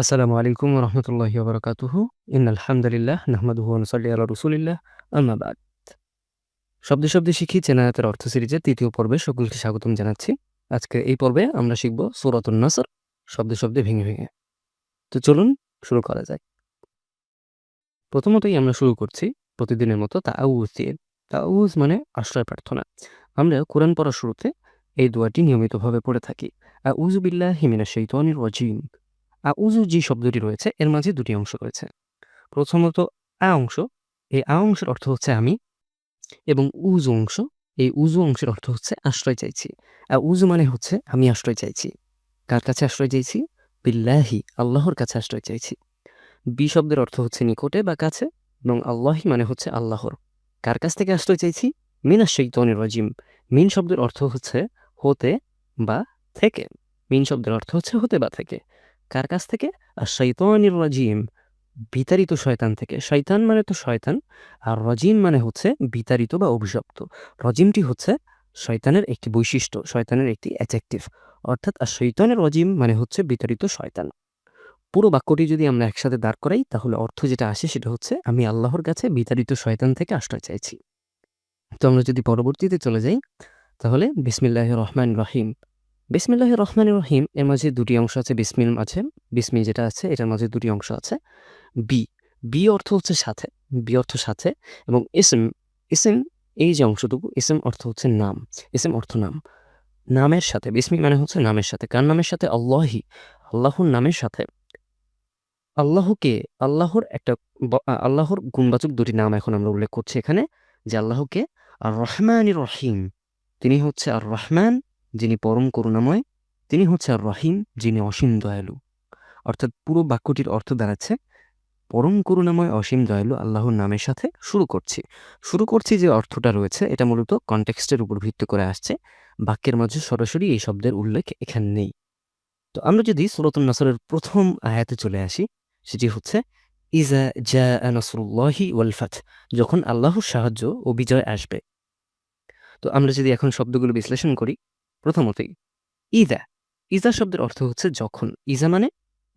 আসসালামু আলাইকুম রহমতুল্লাহি ওবরাকাতুহু। ইন্নাল হামদুলিল্লাহ নাহমাদুহু ওয়া নুসাল্লি আলা রাসূলিল্লাহ। আম্মা বাদ। শব্দে শব্দে শিখি চেনায়াতের অর্থ সিরিজের তৃতীয় পর্বে সকলকে স্বাগতম জানাচ্ছি। আজকে এই পর্বে আমরা শিখব সূরাতুন নাসর, শব্দে শব্দে ভেঙে ভেঙে। তো চলুন শুরু করা যায় প্রথমতই আমরা শুরু করছি প্রতিদিনের মতো তাউজ। দিয়ে তাউজ মানে আশ্রয় প্রার্থনা। আমরা কোরআন পড়ার শুরুতে এই দোয়াটি নিয়মিতভাবে পড়ে থাকি। আউযু বিল্লাহি মিনাশ শাইতানির রাজিম। আউযু যে শব্দটি রয়েছে, এর মাঝে দুটি অংশ রয়েছে। প্রথমত, আ অংশ, এই আ অংশের অর্থ হচ্ছে আমি এবং উজু অংশ, এই উজু অংশের অর্থ হচ্ছে আশ্রয় চাইছি। আর উজু মানে হচ্ছে আমি আশ্রয় চাইছি। কার কাছে আশ্রয় চাইছি? বিল্লাহি, আল্লাহর কাছে আশ্রয় চাইছি। বি শব্দের অর্থ হচ্ছে নিকটে বা কাছে এবং আল্লাহি মানে হচ্ছে আল্লাহর। কার কাছ থেকে আশ্রয় চাইছি? মিনা শৈতনের রাজিম। মিন শব্দের অর্থ হচ্ছে হতে বা থেকে। মিন শব্দের অর্থ হচ্ছে হতে বা থেকে। কার কাছ থেকে? আর শৈতানির রাজিম। বিতাড়িত শয়তান থেকে। শয়তান মানে তো শয়তান, আর রজিম মানে হচ্ছে বিতাড়িত বা অভিশপ্ত। রজিমটি হচ্ছে শয়তানের একটি বৈশিষ্ট্য, শয়তানের একটি অ্যাজেক্টিভ অর্থাৎ, আর শৈতানের রজিম মানে হচ্ছে বিতাড়িত শয়তান। পুরো বাক্যটি যদি আমরা একসাথে দাঁড় করাই, তাহলে অর্থ যেটা আসে সেটা হচ্ছে, আমি আল্লাহর কাছে বিতাড়িত শয়তান থেকে আশ্রয় চাইছি। তো আমরা যদি পরবর্তীতে চলে যাই, তাহলে বিসমিল্লাহ রহমান রহিম। বিসমিল্লাহ রহমান রহিম, এর মাঝে দুটি অংশ আছে বিসমিল আছে বিসমি যেটা আছে, এটার মাঝে দুটি অংশ আছে, বি। বি অর্থ হচ্ছে সাথে, বি অর্থ সাথে, এবং ইসম ইসম এই যে অংশটুকু, ইসম অর্থ হচ্ছে নাম, ইসম অর্থ নাম। নামের সাথে বিসমি মানে হচ্ছে নামের সাথে, কার নামের সাথে? আল্লাহি, আল্লাহর নামের সাথে। আল্লাহকে, আল্লাহর একটা আল্লাহর গুণবাচক দুটি নাম এখন আমরা উল্লেখ করছি এখানে, যে আল্লাহকে আর রহমান রহিম, তিনি হচ্ছে আর রহমান যিনি পরম করুণাময়, তিনি হচ্ছে আর রহিম, যিনি অসীম দয়ালু। অর্থাৎ পুরো বাক্যটির অর্থ দাঁড়াচ্ছে, পরম করুণাময়, অসীম দয়ালু আল্লাহর নামের সাথে শুরু করছি। শুরু করছি যে অর্থটা রয়েছে, এটা মূলত কনটেক্সটের উপর ভিত্তি করে আসছে। বাক্যের মাঝে সরাসরি এই শব্দের উল্লেখ এখানে নেই। তো আমরা যদি সুরতুল নাসরের প্রথম আয়াতে চলে আসি, সেটি হচ্ছে, ইজা জা নসরুল্লাহি ওয়ালফাত যখন আল্লাহর সাহায্য ও বিজয় আসবে। তো আমরা যদি এখন শব্দগুলো বিশ্লেষণ করি প্রথমতই, ইদা। ইজা শব্দের অর্থ হচ্ছে যখন। ইজা মানে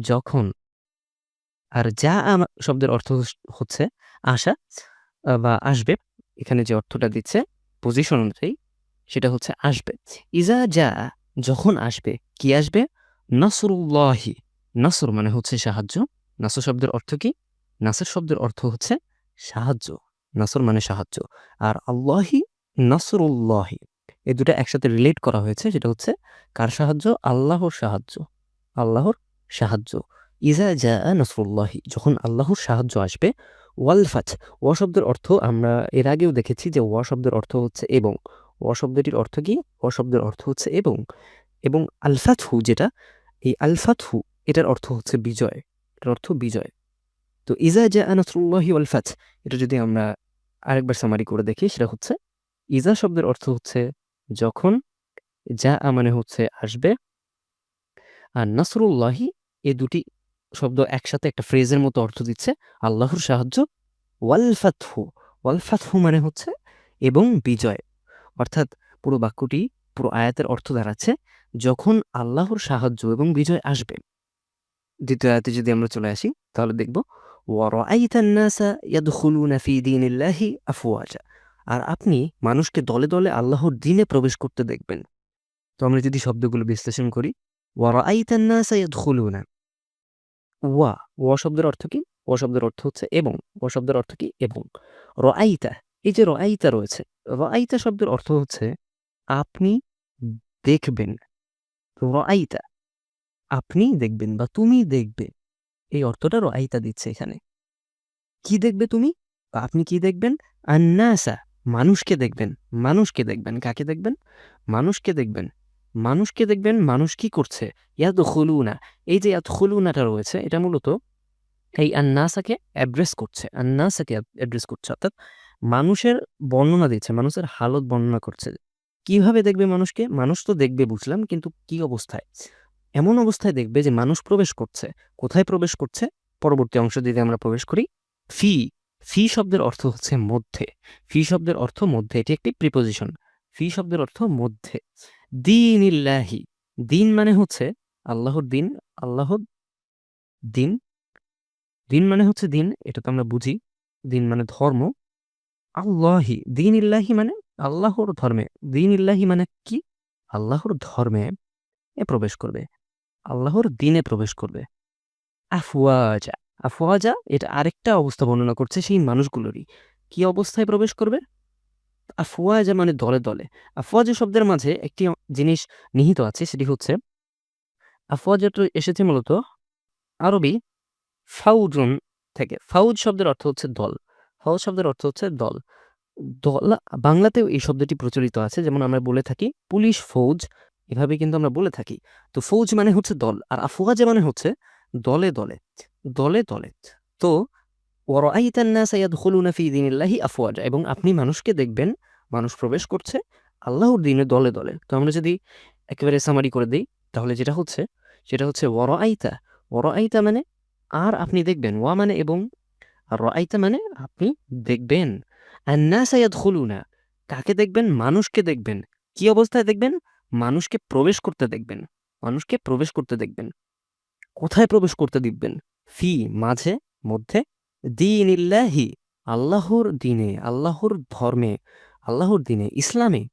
যখন। আর যা শব্দের অর্থ হচ্ছে আসা বা আসবে। এখানে যে অর্থটা দিচ্ছে পজিশন অনুযায়ী, সেটা হচ্ছে আসবে। ইজা যা যখন আসবে, কি আসবে? নসরুল্লাহি। নসর মানে হচ্ছে সাহায্য। নাসর শব্দের অর্থ কি? নাসর শব্দের অর্থ হচ্ছে সাহায্য। নাসর মানে সাহায্য। আর আল্লাহি নসরুল্লাহি। এই দুটো একসাথে রিলেট করা হয়েছে সেটা হচ্ছে কার সাহায্য? আল্লাহর সাহায্য। আল্লাহর সাহায্য। ইজা জা নসরুল্লাহি। যখন আল্লাহর সাহায্য আসবে ওয়ালফাত ওয়া শব্দের অর্থ আমরা এর আগেও দেখেছি যে ওয়া শব্দের অর্থ হচ্ছে এবং। ওয়া শব্দটির অর্থ কি? ওয়া শব্দের অর্থ হচ্ছে এবং। এবং আলফাতহু যেটা, এই আলফাতহু এটার অর্থ হচ্ছে বিজয়। এটার অর্থ বিজয়। তো ইজা জা নসরুল্লাহি ওয়ালফাত এটা যদি আমরা আরেকবার সামারি করে দেখি, সেটা হচ্ছে, ইজা শব্দের অর্থ হচ্ছে যখন যা মানে হচ্ছে আসবে। আর নাসরুল্লাহি এ দুটি শব্দ একসাথে একটা ফ্রেজের মতো অর্থ দিচ্ছে, আল্লাহর সাহায্য ওয়ালফাথু ওয়ালফাথু মানে হচ্ছে, এবং বিজয়। অর্থাৎ পুরো বাক্যটি, পুরো আয়াতের অর্থ দাঁড়াচ্ছে, যখন আল্লাহর সাহায্য এবং বিজয় আসবে। দ্বিতীয় আয়াতে যদি আমরা চলে আসি, তাহলে দেখব ওয়ারাইতান্নাসা ইয়াদখুলুনা ফি দীনিল্লাহি আফওয়াজা। আর আপনি মানুষকে দলে দলে আল্লাহর দিনে প্রবেশ করতে দেখবেন। তো আমরা যদি শব্দগুলো বিশ্লেষণ করি ওয়ারাইতান্না ওয়া ও শব্দের অর্থ কি? ও শব্দের অর্থ হচ্ছে এবং ও শব্দের অর্থ কি? এবং। রআইতা, এই যে রআইতা রয়েছে র আইতা শব্দের অর্থ হচ্ছে আপনি দেখবেন। র আইতা আপনি দেখবেন বা তুমি দেখবে, এই অর্থটা রআইতা দিচ্ছে এখানে। কি দেখবে তুমি? আপনি কি দেখবেন? আন্নাসা মানুষকে দেখবেন মানুষকে দেখবেন। কাকে দেখবেন? মানুষকে দেখবেন। মানুষকে দেখবেন, মানুষ কি করছে? ইয়াদ খুলুনা এই যে ইয়াদ খুলুনাটা রয়েছে, এটা মূলত এই আন্নাসাকে অ্যাড্রেস করছে। আন্নাসাকে অ্যাড্রেস করছে। অর্থাৎ মানুষের বর্ণনা দিচ্ছে, মানুষের হালত বর্ণনা করছে। কীভাবে দেখবে মানুষকে? মানুষ তো দেখবে, বুঝলাম, কিন্তু কি অবস্থায়? এমন অবস্থায় দেখবে যে মানুষ প্রবেশ করছে। কোথায় প্রবেশ করছে? পরবর্তী অংশ দিতে আমরা প্রবেশ করি, ফি ফি শব্দের অর্থ হচ্ছে মধ্যে। ফি শব্দের অর্থ মধ্যে, এটি একটি প্রিপোজিশন ফি শব্দের অর্থ মধ্যে। দিন ইল্লাহি দিন মানে হচ্ছে আল্লাহর দিন আল্লাহর দিন। দিন মানে হচ্ছে দিন, এটা তো আমরা বুঝি। দিন মানে ধর্ম। আল্লাহি। দিন ইল্লাহি মানে আল্লাহর ধর্মে। দিন ইল্লাহি মানে কি? আল্লাহর ধর্মে এ প্রবেশ করবে। আল্লাহর দিনে প্রবেশ করবে। আফওয়াজা। আফওয়াজা এটা আরেকটা অবস্থা বর্ণনা করছে সেই মানুষগুলোরই। কি অবস্থায় প্রবেশ করবে? আফওয়াজা মানে দলে দলে। আফওয়াজা শব্দের মাঝে একটি জিনিস নিহিত আছে, সেটি হচ্ছে আফওয়াজা তো এসেছে মূলত আরবি ফাউজুন থেকে। ফাউজ শব্দের অর্থ হচ্ছে দল। ফাউজ শব্দের অর্থ হচ্ছে দল। দল, বাংলাতেও এই শব্দটি প্রচলিত আছে, যেমন আমরা বলে থাকি, পুলিশ ফৌজ, এভাবে কিন্তু আমরা বলে থাকি। তো ফৌজ মানে হচ্ছে দল, আর আফওয়াজা মানে হচ্ছে দলে দলে। দলে দলে। তো আফওয়াজা, এবং আপনি মানুষকে দেখবেন, মানুষ প্রবেশ করছে আল্লাহর দিনে দলে দলে। তো আমরা যদি একেবারে সামারি করে দিই, তাহলে যেটা হচ্ছে, সেটা হচ্ছে ওয়ারাইতা ওয়ারাইতা মানে আর আপনি দেখবেন, ওয়া মানে এবং আর রাইতা মানে আপনি দেখবেন। আন্নাসাইয়াদখুলুনা কাকে দেখবেন? মানুষকে দেখবেন। কি অবস্থায় দেখবেন? মানুষকে প্রবেশ করতে দেখবেন। মানুষকে প্রবেশ করতে দেখবেন। কোথায় প্রবেশ করতে দিবেন? ফি, মাঝে, মধ্যে? দিন ইল্লাহি আল্লাহর দিনে, আল্লাহর ধর্মে, আল্লাহর দিনে, ইসলামে।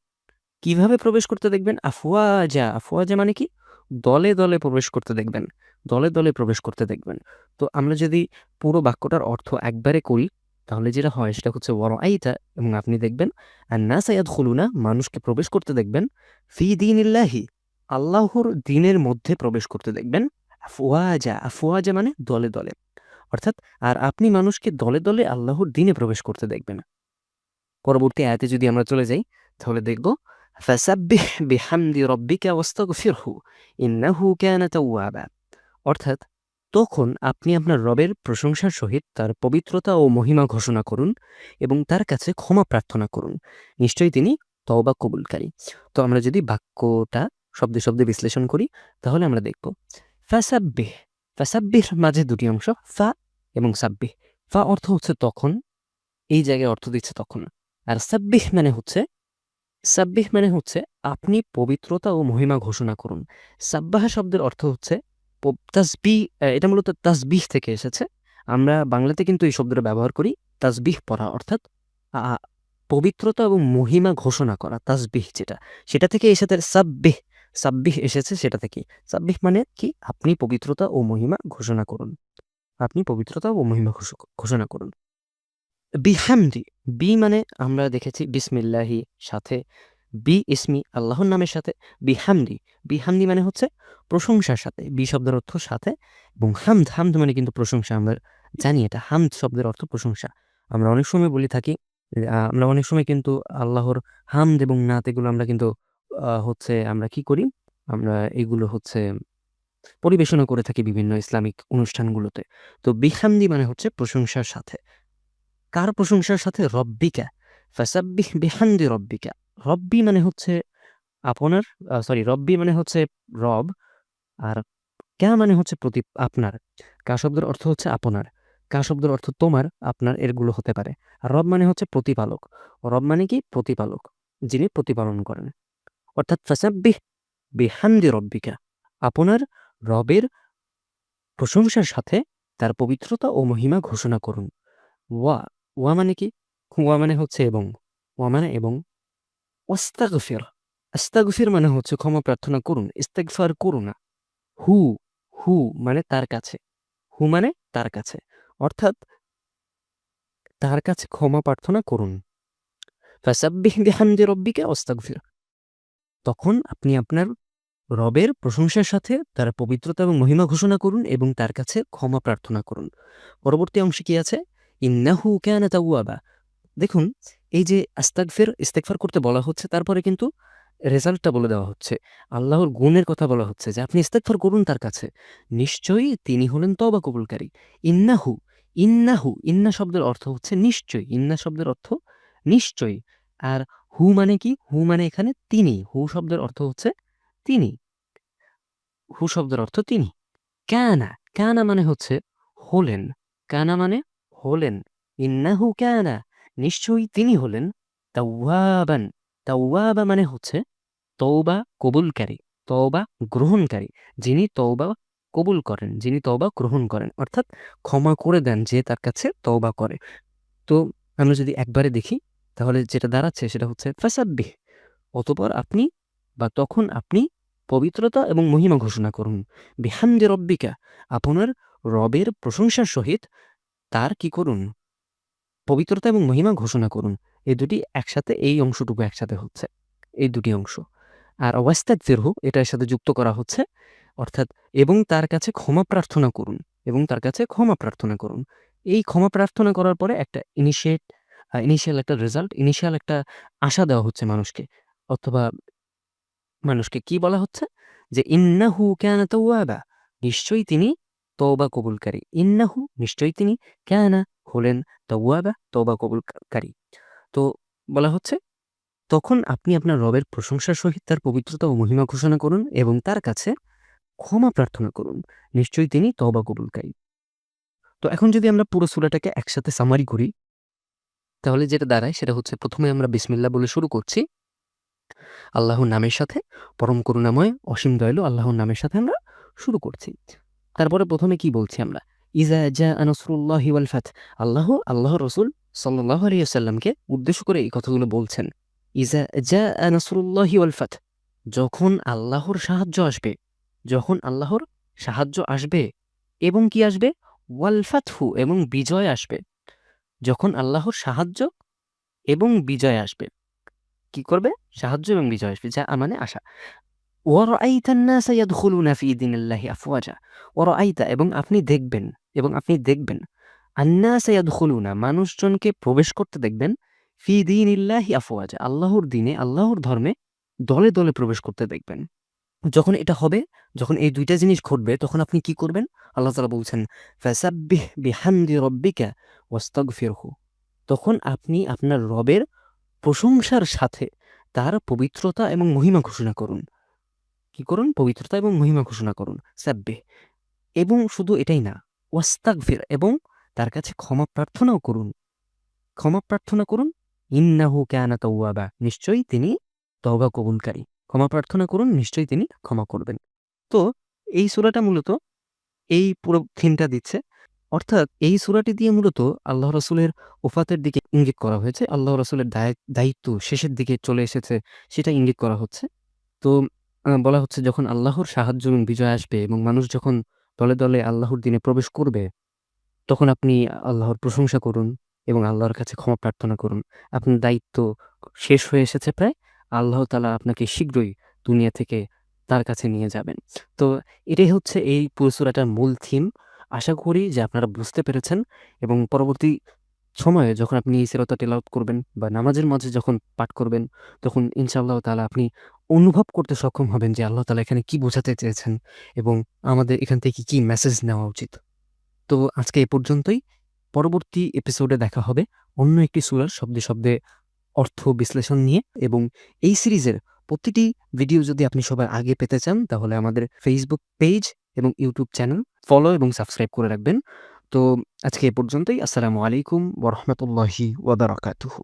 কীভাবে প্রবেশ করতে দেখবেন? আফওয়াজা আফওয়াজা মানে কি? দলে দলে প্রবেশ করতে দেখবেন, দলে দলে প্রবেশ করতে দেখবেন। তো আমরা যদি পুরো বাক্যটার অর্থ একবারে করি, তাহলে যেটা হয় সেটা হচ্ছে ওয়ার আইতা এবং আপনি দেখবেন আর না সাইয়াদ খুলুনা মানুষকে প্রবেশ করতে দেখবেন, ফি দিন ইল্লাহি আল্লাহর দিনের মধ্যে প্রবেশ করতে দেখবেন আফওয়াজা আফওয়াজা মানে দলে দলে। অর্থাৎ, আর আপনি মানুষকে দলে দলে আল্লাহর দিনে প্রবেশ করতে দেখবেন পরবর্তী আয়াতে যদি আমরা চলে যাই, তাহলে দেখব, ফাসাব্বিহ বিহামদি রব্বিকা ওয়াস্তাগফিরহু, ইন্নাহু কানা তাওয়াবা। অর্থাৎ, তখন আপনি আপনার রবের প্রশংসার সহিত তার পবিত্রতা ও মহিমা ঘোষণা করুন এবং তার কাছে ক্ষমা প্রার্থনা করুন। নিশ্চয়ই তিনি তওবা কবুলকারী। তো আমরা যদি বাক্যটা শব্দে শব্দে বিশ্লেষণ করি, তাহলে আমরা দেখব ফাসাব্বিহ। ফাসাব্বিহ মাঝে দুটি অংশ, ফা এবং সাব্বিহ। ফা অর্থ হচ্ছে তখন, এই জায়গায় অর্থ দিচ্ছে তখন। আর সাব্বিহ মানে হচ্ছে, সাব্বিহ মানে হচ্ছে আপনি পবিত্রতা ও মহিমা ঘোষণা করুন। সাব্বাহা শব্দের অর্থ হচ্ছে তাসবি এটা মূলত তাসবিহ থেকে এসেছে। আমরা বাংলাতে কিন্তু এই শব্দটা ব্যবহার করি, তাসবিহ পড়া, অর্থাৎ পবিত্রতা এবং মহিমা ঘোষণা করা, তাসবিহ যেটা। সেটা থেকে এসেছে সাব্বিহ। সাব্বিহ এসেছে সেটা থেকে সাব্বিহ মানে কি? আপনি পবিত্রতা ও মহিমা ঘোষণা করুন। আপনি পবিত্রতা ও মহিমা ঘোষণা করুন। বিহামদি, বি মানে আমরা দেখেছি বিসমিল্লাহি সাথে, বি ইসমি আল্লাহর নামের সাথে, বিহামদি বিহামদি মানে হচ্ছে প্রশংসার সাথে, বি শব্দের অর্থ সাথে এবং হামদ হামদ মানে কিন্তু প্রশংসা, আমরা জানি এটা, হামদ শব্দের অর্থ প্রশংসা। আমরা অনেক সময় বলি থাকি আমরা অনেক সময় কিন্তু আল্লাহর হামদ এবং নাত এগুলো আমরা কিন্তু হচ্ছে আমরা কি করি? আমরা এগুলো হচ্ছে পরিবেশনা করে থাকি বিভিন্ন ইসলামিক অনুষ্ঠানগুলোতে। তো বিহামদি মানে হচ্ছে প্রশংসার সাথে। কার প্রশংসার সাথে? রব্বিকা। ফাসাব্বিহ বিহামদি রব্বিকা। রব্বি মানে হচ্ছে আপনার সরি, রব্বি মানে হচ্ছে রব আর ক্যা মানে হচ্ছে প্রতি, আপনার। কা শব্দের অর্থ হচ্ছে আপনার। কা শব্দের অর্থ তোমার, আপনার এরগুলো হতে পারে। আর রব মানে হচ্ছে প্রতিপালক। রব মানে কি? প্রতিপালক, যিনি প্রতিপালন করেন। অর্থাৎ ফাসাব্বিহ বিহামদি রব্বিকা। আপনার রবের প্রশংসার সাথে তার পবিত্রতা ও মহিমা ঘোষণা করুন। ওয়া ওয়া মানে কি? ওয়া মানে হচ্ছে এবং, ওয়া মানে এবং। ওয়াস্তাগফির, আস্তাগফির মানে হচ্ছে ক্ষমা প্রার্থনা করুন, ইস্তেগফার করুন না। হু হু মানে তার কাছে, হু মানে তার কাছে, অর্থাৎ তার কাছে ক্ষমা প্রার্থনা করুন। ফাসাব্বিহ বিহামদি রব্বিকা, ওয়াস্তাগফির। তখন আপনি আপনার রবের প্রশংসার সাথে তার পবিত্রতা এবং মহিমা ঘোষণা করুন এবং তার কাছে ক্ষমা প্রার্থনা করুন। পরবর্তী অংশে কি আছে? ইন্নাহু কানা তাওয়াবা। দেখুন, এই যে আস্তাগফির, ইস্তেগফার করতে বলা হচ্ছে, তারপরে কিন্তু রেজাল্টটা বলে দেওয়া হচ্ছে। আল্লাহর গুণের কথা বলা হচ্ছে যে আপনি ইস্তেগফার করুন তার কাছে। নিশ্চয়ই তিনি হলেন তবা কবুলকারী। ইন্নাহু ইন্নাহু, ইন্না শব্দের অর্থ হচ্ছে নিশ্চয়ই। ইন্না শব্দের অর্থ নিশ্চয়ই। আর হু মানে কি? হু মানে এখানে তিনি। হু শব্দের অর্থ হচ্ছে তিনি। হু শব্দের অর্থ তিনি। কানা। কানা মানে হচ্ছে হলেন। কানা মানে হলেন। ইন্নাহু কানা। নিশ্চয়ই তিনি হলেন তাওয়াবান। তাওয়াবা মানে হচ্ছে তৌবা কবুলকারী তৌবা গ্রহণকারী। যিনি তৌবা কবুল করেন, যিনি তওবা গ্রহণ করেন। অর্থাৎ ক্ষমা করে দেন যে তার কাছে তওবা করে। তো আমরা যদি একবারে দেখি তাহলে যেটা দাঁড়াচ্ছে সেটা হচ্ছে ফাসাব্বিহ। অতঃপর আপনি বা তখন আপনি পবিত্রতা এবং মহিমা ঘোষণা করুন। বিহামদি রব্বিকা, আপনার রবের প্রশংসার সহিত তার কি করুন? পবিত্রতা এবং মহিমা ঘোষণা করুন। এই দুটি একসাথে, এই অংশটুকু একসাথে হচ্ছে। এই দুটি অংশ। আর ওয়াস্তাগফিরহু এটার সাথে যুক্ত করা হচ্ছে। অর্থাৎ এবং তার কাছে ক্ষমা প্রার্থনা করুন এবং তার কাছে ক্ষমা প্রার্থনা করুন। এই ক্ষমা প্রার্থনা করার পরে একটা ইনিশিয়েট ইনিশিয়াল একটা রেজাল্ট, ইনিশিয়াল একটা আশা দেওয়া হচ্ছে মানুষকে। অথবা মানুষকে কি বলা হচ্ছে? যে ইন্নাহু কানা তাওয়াবা নিশ্চয়ই তিনি তওবা কবুলকারী। ইন্নাহু নিশ্চয়ই তিনি কানা হলেন তাওয়াবা তওবা কবুলকারী। তো বলা হচ্ছে তখন আপনি আপনার রবের প্রশংসার সহিত তার পবিত্রতা ও মহিমা ঘোষণা করুন এবং তার কাছে ক্ষমা প্রার্থনা করুন। নিশ্চয়ই তিনি তওবা কবুলকারী। তো এখন যদি আমরা পুরো সূরাটাকে একসাথে সামারি করি তাহলে যেটা দাঁড়ায় সেটা হচ্ছে প্রথমে আমরা বিসমিল্লাহ বলে শুরু করছি। আল্লাহর নামের সাথে পরম করুণাময় অসীম দয়ালু আল্লাহর নামের সাথে আমরা শুরু করছি। তারপরে প্রথমে কি বলছি আমরা? ইজা জাআ নাসরুল্লাহি ওয়াল ফাত আল্লাহ আল্লাহর রাসূল সাল্লাল্লাহু আলাইহি ওয়াসাল্লামকে উদ্দেশ্য করে এই কথাগুলো বলছেন। ইজা জাআ আনসরুল্লাহ ওয়াল ফাত যখন আল্লাহর সাহায্য আসবে, যখন আল্লাহর সাহায্য আসবে এবং কি আসবে? ওয়াল ফাতহু এবং বিজয় আসবে। যখন আল্লাহর সাহায্য এবং বিজয় আসবে। কি করবে? সাহায্য এবং বিজয় আসবে। যা মানে আশা। আফওয়াজা। ওয়ারাআইতা এবং আপনি দেখবেন এবং আপনি দেখবেন আন্নাসা ইয়াদখুলুনা মানুষজনকে প্রবেশ করতে দেখবেন ফি দীনিল্লাহি আফওয়াজা। আল্লাহর দিনে আল্লাহর ধর্মে দলে, দলে প্রবেশ করতে দেখবেন। যখন এটা হবে, যখন এই দুইটা জিনিস ঘটবে তখন আপনি কি করবেন? আল্লাহ তাআলা বলছেন ফাসাব্বিহ বিহামদি রব্বিকা ওয়াস্তাগফিরহু। তখন আপনি আপনার রবের প্রশংসার সাথে তার পবিত্রতা এবং মহিমা ঘোষণা করুন। কি করুন? পবিত্রতা এবং মহিমা ঘোষণা করুন। সাব্বিহ এবং শুধু এটাই না, ওয়াস্তাগফির এবং তার কাছে ক্ষমা প্রার্থনাও করুন। ক্ষমা প্রার্থনা করুন। ইন্নাহু কানা তাওয়াবা নিশ্চয়ই তিনি তওবা কবুলকারী। ক্ষমা প্রার্থনা করুন, নিশ্চয়ই তিনি ক্ষমা করবেন। তো এই সূরাটা মূলত এই পুরো থিমটা দিচ্ছে। অর্থাৎ এই সূরাটি দিয়ে মূলত আল্লাহ রাসূলের ওফাতের দিকে ইঙ্গিত করা হয়েছে। আল্লাহ রাসূলের দায় দায়িত্ব শেষের দিকে চলে এসেছে সেটা ইঙ্গিত করা হচ্ছে। তো বলা হচ্ছে যখন আল্লাহর সাহায্য এবং বিজয় আসবে এবং মানুষ যখন দলে, দলে আল্লাহর দিনে প্রবেশ করবে, তখন আপনি আল্লাহর প্রশংসা করুন এবং আল্লাহর কাছে ক্ষমা প্রার্থনা করুন। আপনার দায়িত্ব শেষ হয়ে এসেছে প্রায়। আল্লাহ তালা আপনাকে শীঘ্রই দুনিয়া থেকে তার কাছে নিয়ে যাবেন। তো এটাই হচ্ছে এই পুরো সূরাটার মূল থিম। আশা করি যে আপনারা বুঝতে পেরেছেন এবং পরবর্তী সময়ে যখন আপনি এই সিরাতটা তেলাওয়াত করবেন বা নামাজের মাঝে যখন পাঠ করবেন তখন ইনশাআল্লাহ তালা আপনি অনুভব করতে সক্ষম হবেন যে আল্লাহ তালা এখানে কি বোঝাতে চেয়েছেন এবং আমাদের এখান থেকে কি মেসেজ নেওয়া উচিত। তো আজকে এ পর্যন্তই। পরবর্তী এপিসোডে দেখা হবে অন্য একটি সুরার শব্দে, শব্দে অর্থ বিশ্লেষণ নিয়ে এবং এই সিরিজের প্রতিটি ভিডিও যদি আপনি সবার আগে পেতে চান, তাহলে আমাদের ফেসবুক পেজ এবং ইউটিউব চ্যানেল ফলো এবং সাবস্ক্রাইব করে রাখবেন। তো আজকে এ পর্যন্তই। আসসালামু আলাইকুম ওরহমতুল্লাহি রাহমাতুল্লাহি ওয়া বারাকাতুহু।